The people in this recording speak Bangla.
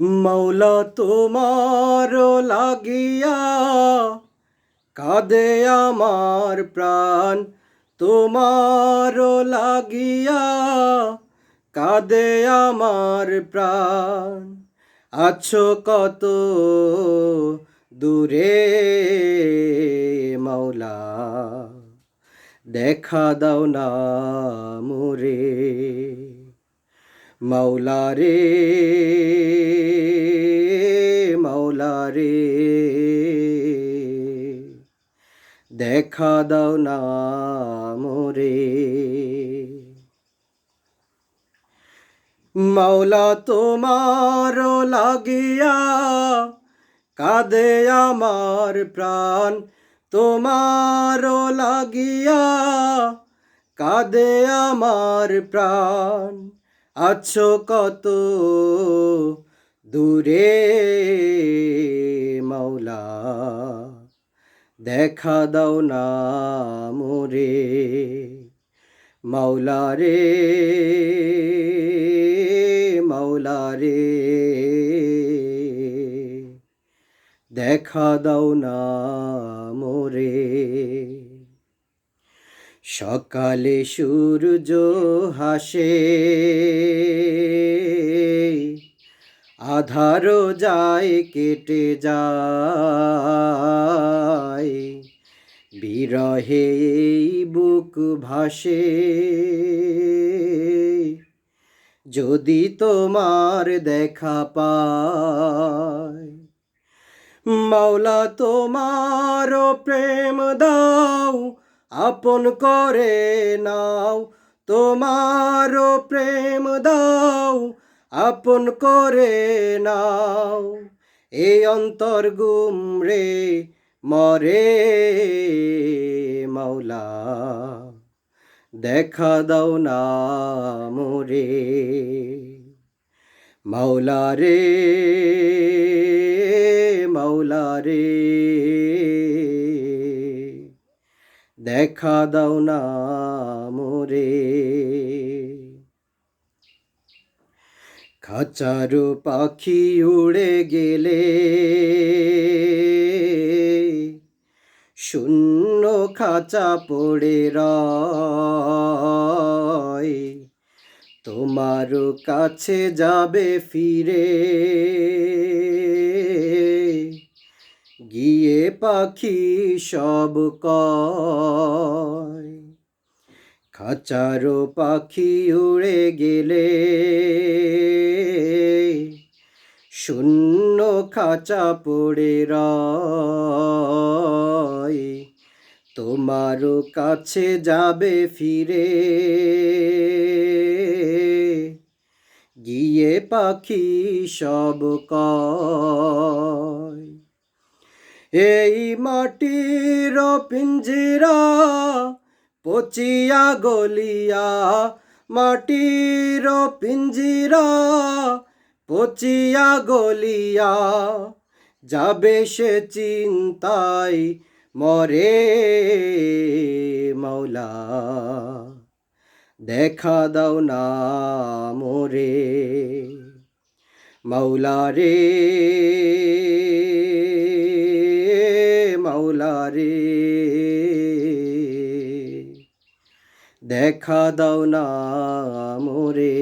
মৌলা তোমার লাগিয়া কাঁদে আমার প্রাণ। তোমার লাগিয়া কাঁদে আমার প্রাণ। আছো কত দূরে মৌলা, দেখা দাও না মোরে। মৌলা রে মাওলা রে দেখা দাও না মোরে। মাওলা তোমার লাগিয়া কাঁদে আমার প্রাণ। তোমার লাগিয়া কাঁদে আমার প্রাণ। আছো কত দূরে? দেখা দাও না মোরে, মাওলা রে মাওলা রে। দেখা দাও না মোরে, সকালে সূর্য হাসে আধারো যায়, কেটে যায়। বিরহে বুক ভাসে। যদি তোমার দেখা পায়, মাওলা তোমার প্রেম দাও, আপন করে নাও। তোমার প্রেম দাও আপন করে নাও। এই অন্তর গুম রে মরে মাওলা। দেখা দাও না মোরে মাওলা রে মাওলা রে। দেখা দাও না মোরে। খাঁচারু পাখি উড়ে গেলে। শূন্য খাঁচা পড়ে রয়। তোমার কাছে যাবে ফিরে। গিয়ে পাখি সব কয়। খাঁচারো পাখি উড়ে গেলে। শূন্য খাঁচা পড়ে রয়। তোমার কাছে যাবে ফিরে। গিয়ে পাখি সব কয়। এই মাটির পিঞ্জিরা পচিয়া গলিয়া মাটির পিঞ্জিরা পচিয়া গলিয়া যাবে সে চিন্তাই মরে মৌলা দেখা দাও না মোরে মাওলা রে। দেখা দাও না মোরে।